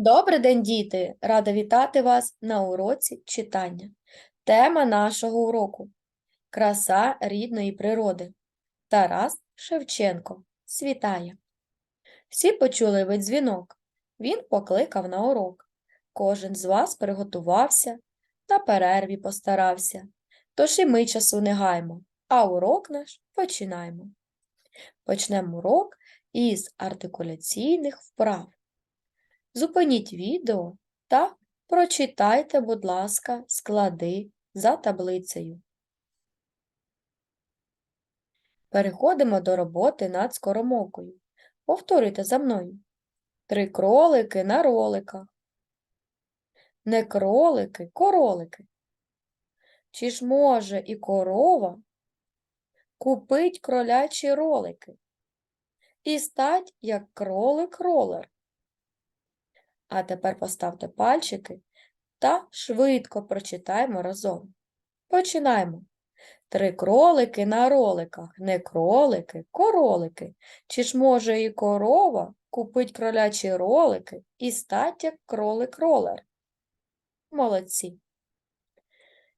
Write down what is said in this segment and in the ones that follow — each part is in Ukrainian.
Добрий день, діти! Рада вітати вас на уроці читання. Тема нашого уроку Краса рідної природи. Тарас Шевченко. Світає. Всі почули ви дзвінок. Він покликав на урок. Кожен з вас приготувався, на перерві постарався. Тож і ми часу не гаймо, а урок наш починаємо. Почнемо урок із артикуляційних вправ. Зупиніть відео та прочитайте, будь ласка, склади за таблицею. Переходимо до роботи над скоромовкою. Повторюйте за мною. Три кролики на роликах. Не кролики, королики. Чи ж може і корова купить кролячі ролики і стать, як кролик-ролер? А тепер поставте пальчики та швидко прочитаємо разом. Починаємо. Три кролики на роликах, не кролики, королики. Чи ж може і корова купить кролячі ролики і стать як кролик-ролер? Молодці.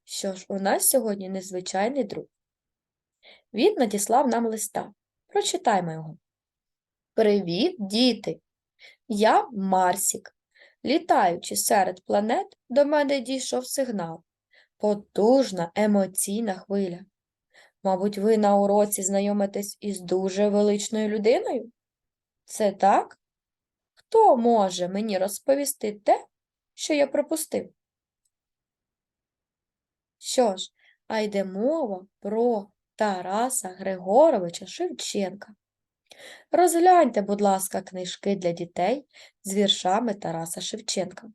Що ж, у нас сьогодні незвичайний друг. Він надіслав нам листа. Прочитаймо його. Привіт, діти! Я Марсік. Літаючи серед планет, до мене дійшов сигнал. Потужна емоційна хвиля. Мабуть, ви на уроці знайомитесь із дуже величною людиною? Це так? Хто може мені розповісти те, що я пропустив? Що ж, а йде мова про Тараса Григоровича Шевченка. Розгляньте, будь ласка, книжки для дітей з віршами Тараса Шевченка.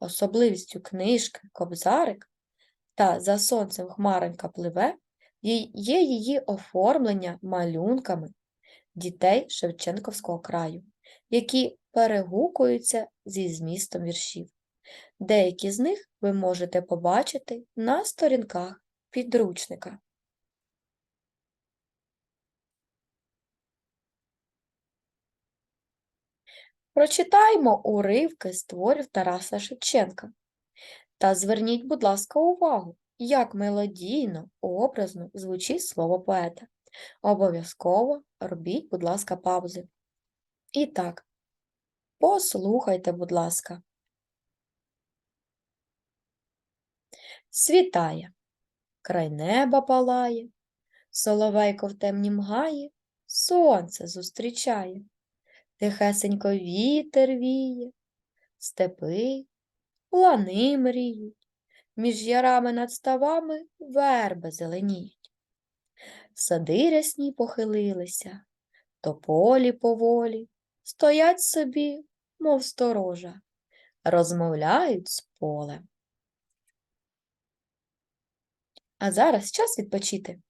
Особливістю книжки Кобзарик та За сонцем хмаронька пливе є її оформлення малюнками дітей Шевченковського краю, які перегукуються зі змістом віршів. Деякі з них ви можете побачити на сторінках підручника. Прочитаймо уривки з творів Тараса Шевченка. Та зверніть, будь ласка, увагу, як мелодійно, образно звучить слово поета. Обов'язково робіть, будь ласка, паузи. І так, послухайте, будь ласка. Світає, край неба палає, соловейко в темнім гаї, сонце зустрічає. Тихесенько вітер віє, степи, лани мріють, між ярами над ставами верби зеленіють. Сади рясні похилилися, тополі поволі, стоять собі, мов сторожа, розмовляють з полем. А зараз час відпочити.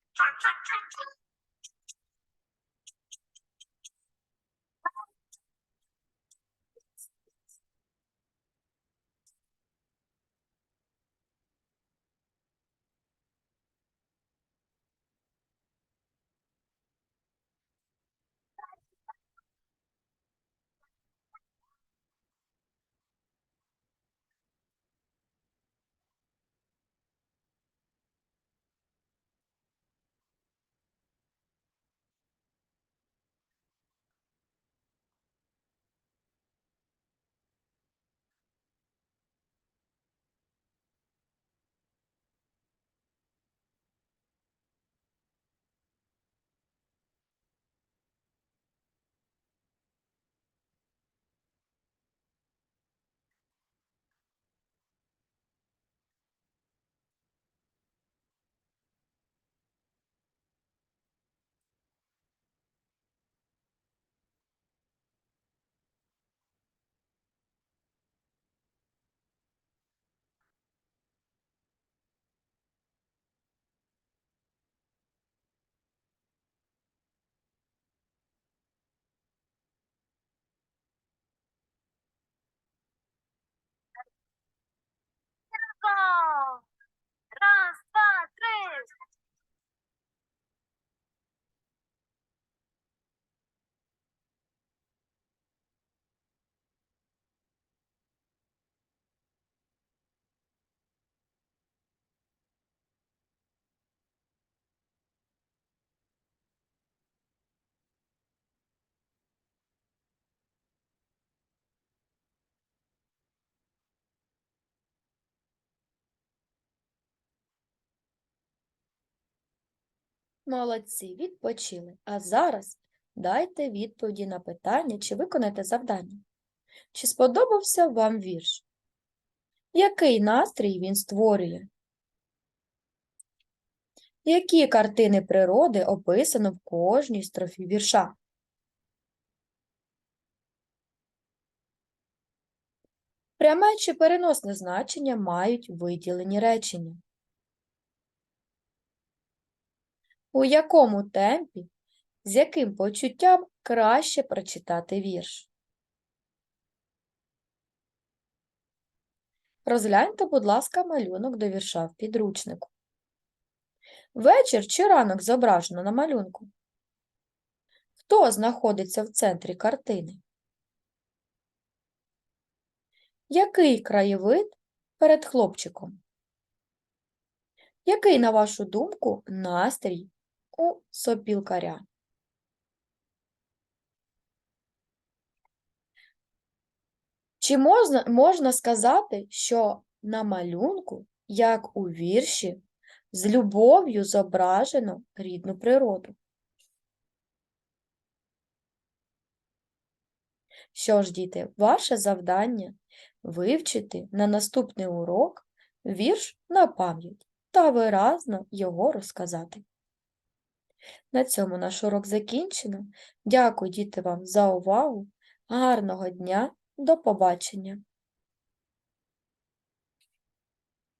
Молодці, відпочили. А зараз дайте відповіді на питання, чи виконаєте завдання. Чи сподобався вам вірш? Який настрій він створює? Які картини природи описано в кожній строфі вірша? Пряме чи переносне значення мають виділені речення? У якому темпі, з яким почуттям краще прочитати вірш? Розгляньте, будь ласка, малюнок до вірша в підручнику. Вечір чи ранок зображено на малюнку? Хто знаходиться в центрі картини? Який краєвид перед хлопчиком? Який, на вашу думку, настрій у сопілкаря? Чи можна, можна сказати, що на малюнку, як у вірші, з любов'ю зображено рідну природу? Що ж, діти, ваше завдання вивчити на наступний урок вірш на пам'ять та виразно його розказати. На цьому наш урок закінчено. Дякую, діти, вам за увагу. Гарного дня, до побачення!